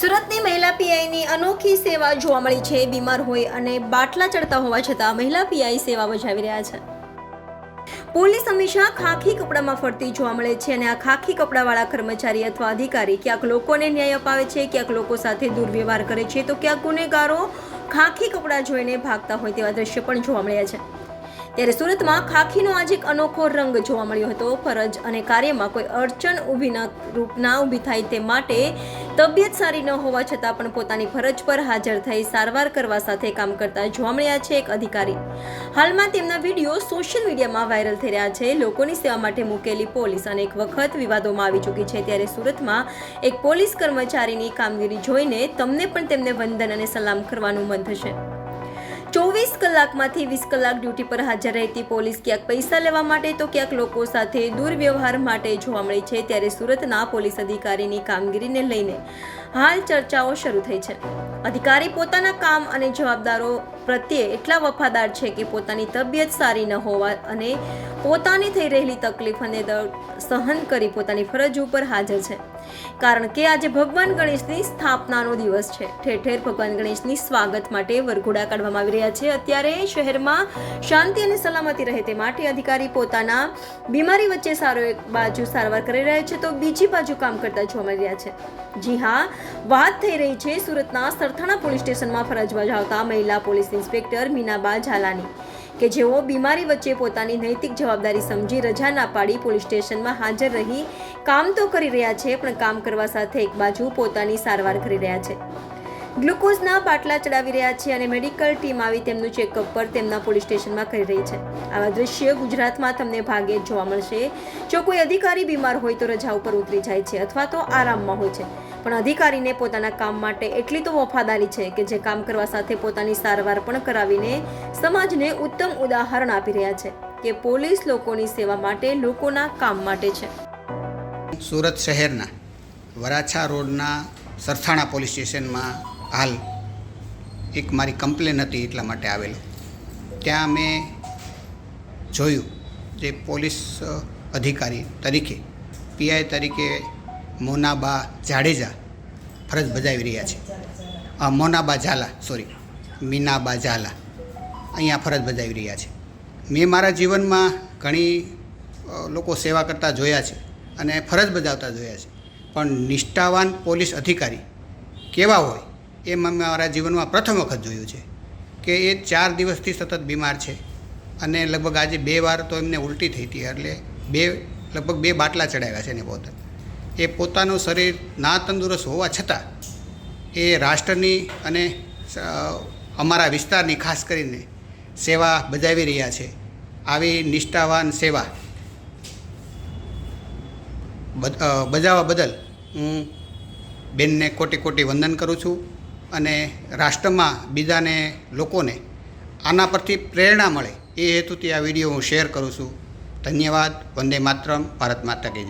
સુરતની મહિલા પીઆઈની અનોખી સેવા જોવા મળી છે. બીમાર હોય અને બાટલા ચડતા હોવા છતાં મહિલા પીઆઈ સેવા બજાવી રહ્યા છે. પોલીસ હંમેશા ખાખી કપડામાં ફરતી જોવા મળે છે અને આ ખાખી કપડાવાળા કર્મચારી અથવા અધિકારી ક્યાંક લોકોને ન્યાય અપાવે છે, ક્યાંક લોકો સાથે દુર્વ્યવહાર કરે છે, તો ક્યાંક ગુનેગારો ખાખી કપડાં જોઈને ભાગતા હોય તેવા દ્રશ્ય પણ જોવા મળ્યા છે. ત્યારે સુરતમાં ખાખીનો આજે એક અનોખો રંગ જોવા મળ્યો હતો. ફરજ અને કાર્યમાં કોઈ અડચણ ઊભી ન રૂપ ના ઊભી થાય તે માટે તબિયત સારી ન હોવા છતાં પણ પોતાની ફરજ પર હાજર થઈ સારવાર કરવા સાથે કામ કરતા જોવા મળ્યા છે એક અધિકારી. હાલમાં તેમના વીડિયો સોશિયલ મીડિયામાં વાયરલ થઈ રહ્યા છે. લોકોની સેવા માટે મૂકેલી પોલીસ અનેક વખત વિવાદોમાં આવી ચૂકી છે. ત્યારે સુરતમાં એક પોલીસ કર્મચારીની કામગીરી જોઈને તમને પણ તેમને વંદન અને સલામ કરવાનું મન થશે. ચોવીસ કલાકમાંથી વીસ કલાક ડ્યુટી પર હાજર રહેતી પોલીસ ક્યાંક પૈસા લેવા માટે તો ક્યાંક લોકો સાથે દુર્વ્યવહાર માટે જોવા મળી છે, ત્યારે સુરતના પોલીસ અધિકારીની કામગીરીને લઈને હાલ ચર્ચાઓ શરૂ થઈ છે. અધિકારી પોતાના કામ અને જવાબદારો પ્રત્યે એટલા વફાદાર છે કે પોતાની તબિયત સારી ન હોવા અને પોતાની થઈ રહેલી તકલીફ અને સહન કરી પોતાની ફરજ ઉપર હાજર છે. કારણ કે આજે ભગવાન ગણેશની સ્થાપનાનો દિવસ છે. ઠેર ઠેર ભગવાન ગણેશની સ્વાગત માટે વરઘોડા કાઢવામાં આવી રહ્યા છે. અત્યારે શહેરમાં શાંતિ અને સલામતી રહે તે માટે અધિકારી પોતાના બીમારી વચ્ચે સારો એક બાજુ સારવાર કરી રહ્યા છે તો બીજી બાજુ કામ કરતા જોવા મળી રહ્યા છે. જી હા, વાત થઈ રહી છે સુરતના સરથાણા પોલીસ સ્ટેશનમાં ફરજ બજાવતા મહિલા પોલીસ ઇન્સ્પેક્ટર મીનાબા ઝાલાની, કે જેઓ બીમારી વચ્ચે પોતાની નૈતિક જવાબદારી સમજી રજા ના પાડી પોલીસ સ્ટેશનમાં હાજર રહી કામ તો કરી રહ્યા છે, પણ કામ કરવા સાથે એક બાજુ પોતાની સારવાર કરી રહ્યા છે. ગ્લુકોઝના બાટલા ચડાવી રહ્યા છે અને મેડિકલ ટીમ આવી તેમનું ચેકઅપ પર તેમના પોલીસ સ્ટેશનમાં કરી રહી છે. આવા દ્રશ્ય ગુજરાતમાં તમને ભાગે જોવા મળશે. જો કોઈ અધિકારી બીમાર હોય તો રજા ઉપર ઉતરી જાય છે અથવા તો આરામમાં હોય છે. પણ અધિકારીને પોતાના કામ માટે એટલી તો વફાદારી છે કે જે કામ કરવા સાથે પોતાની સારવાર પણ કરાવીને સમાજને ઉત્તમ ઉદાહરણ આપી રહ્યા છે કે પોલીસ લોકોની સેવા માટે લોકોના કામ માટે છે. સુરત શહેરના વરાછા રોડના સરથાણા પોલીસ સ્ટેશનમાં હાલ એક મારી કમ્પ્લેન હતી એટલા માટે આવેલો. ત્યાં મેં જોયું જે પોલીસ અધિકારી તરીકે પીઆઈ તરીકે મોનાબા જાડેજા ફરજ બજાવી રહ્યા છે. મોનાબા ઝાલા સોરી મીનાબા ઝાલા અહીંયા ફરજ બજાવી રહ્યા છે. મેં મારા જીવનમાં ઘણી લોકો સેવા કરતા જોયા છે અને ફરજ બજાવતા જોયા છે. પણ નિષ્ઠાવાન પોલીસ અધિકારી કેવા હોય એ મેં મારા જીવનમાં પ્રથમ વખત જોયું છે કે એ ચાર દિવસથી સતત બીમાર છે. અને લગભગ આજે બે વાર તો એમને ઉલટી થઈ હતી, એટલે બે, લગભગ બે બાટલા ચડાવ્યા છે એને પોતે. એ પોતાનું શરીર ના તંદુરસ્ત હોવા છતાં એ રાષ્ટ્રની અને અમારા વિસ્તારની ખાસ કરીને સેવા બજાવી રહ્યા છે. આવી નિષ્ઠાવાન સેવા. બજાવવા બદલ હું બેનને કોટી કોટી વંદન કરું છું. અને રાષ્ટ્રમાં બીજાને લોકોને આના પરથી પ્રેરણા મળે એ હેતુથી આ વીડિયો હું શેર કરું છું. ધન્યવાદ. વંદે માતરમ. ભારત માતા કી